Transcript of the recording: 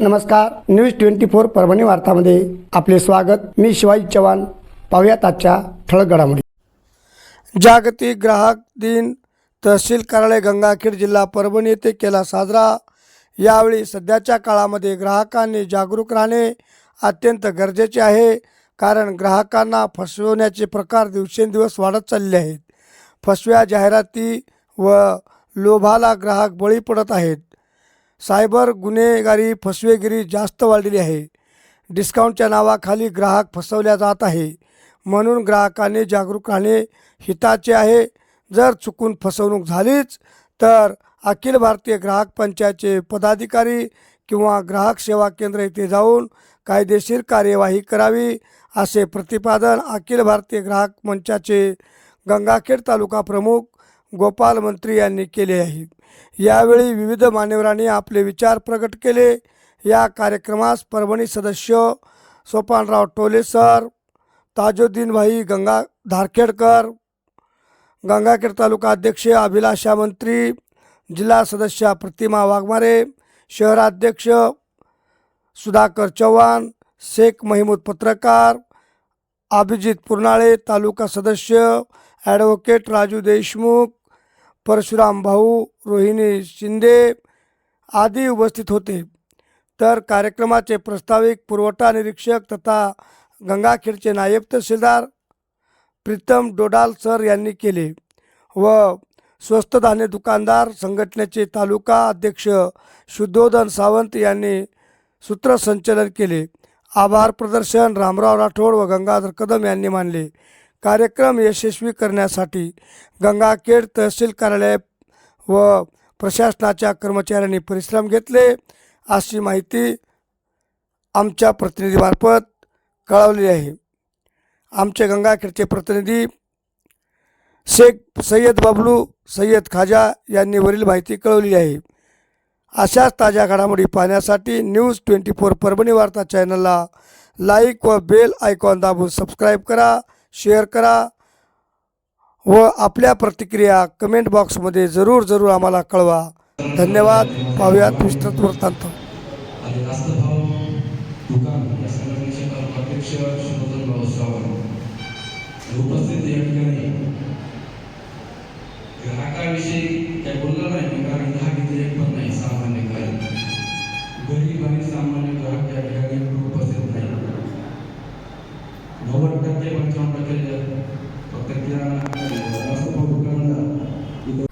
नमस्कार news twenty four Parbhani वार्तामध्ये आपले स्वागत. मी शिवाजी चव्हाण. पाहुयात आजच्या ठळक घडामोडी. जागतिक ग्राहक दिन. तहसील कार्यालय गंगाखेड जिल्हा परभणी येथे केला साजरा. यावेळी सध्याच्या काळामध्ये ग्राहकांनी जागरूक राहणे अत्यंत गरजेचे आहे कारण ग्राहकांना फसवण्याचे प्रकार दिवसेंदिवस वाढत चालले आहेत. फसव्या जाहिराती व लोभाला ग्राहक बळी पडत आहेत. सायबर गुन्हेगारी फसवेगिरी जास्त वाढलेली आहे. डिस्काउंटच्या नावाखाली ग्राहक फसवल्या जात आहे. म्हणून ग्राहकाने जागरूक राहणे हिताचे आहे. जर चुकून फसवणूक झालीच तर अखिल भारतीय ग्राहक पंचायतचे पदाधिकारी किंवा ग्राहक सेवा केंद्र येथे जाऊन कायदेशीर कार्यवाही करावी असे प्रतिपादन अखिल भारतीय ग्राहक मंचाचे गंगाखेड तालुका प्रमुख गोपाल मंत्री यांनी केले आहे. यावेळी विविध मान्यवरांनी आपले विचार प्रकट केले. या कार्यक्रमास परभणी सदस्य सोपानराव टोले सर ताजुद्दीन भाई गंगा धारखेडकर गंगाखेड तालुका अध्यक्ष अभिलाषा मंत्री जिल्हा सदस्य प्रतिमा वाघमारे शहराध्यक्ष सुधाकर चव्हाण शेख महिमूद पत्रकार अभिजित पुरनाळे तालुका सदस्य ॲडव्होकेट राजू देशमुख परशुराम भाऊ रोहिणी शिंदे आदी उपस्थित होते. तर कार्यक्रमाचे प्रस्ताविक पुरवठा निरीक्षक तथा गंगाखेडचे नायब तहसीलदार प्रीतम डोडाल सर यांनी केले व स्वस्त धान्य दुकानदार संघटनेचे तालुका अध्यक्ष शुद्धोधन सावंत यांनी सूत्रसंचलन केले. आभार प्रदर्शन रामराव राठोड व गंगाधर कदम यांनी मानले. कार्यक्रम यशस्वी करण्यासाठी गंगाखेड तहसील कार्यालय व प्रशासनाच्या कर्मचाऱ्यांनी परिश्रम घेतले अशी माहिती आमच्या प्रतिनिधीमार्फत कळवली आहे. आमचे गंगाखेडचे प्रतिनिधी शेख सय्यद बबलू सय्यद खाजा यांनी वरील माहिती कळवली आहे. अशाच ताज्या घडामोडी पाहण्यासाठी न्यूज ट्वेंटी फोर परभणी वार्ता चॅनलला लाईक व बेल आयकॉन दाबून सबस्क्राईब करा. शेअर करा व आपल्या प्रतिक्रिया कमेंट बॉक्समध्ये जरूर जरूर आम्हाला कळवा. धन्यवाद. पाहूयात विस्तृत वृत्तांत उपस्थित या ठिकाणी ग्राहकाविषयी काही बोललं नाही कारण ग्राहक इथे एक पण नाही सामान्य ग्राहक. गरीब आणि सामान्य ग्राहक या ठिकाणी उपस्थित नाही. नव्वद टक्के पंचावन्न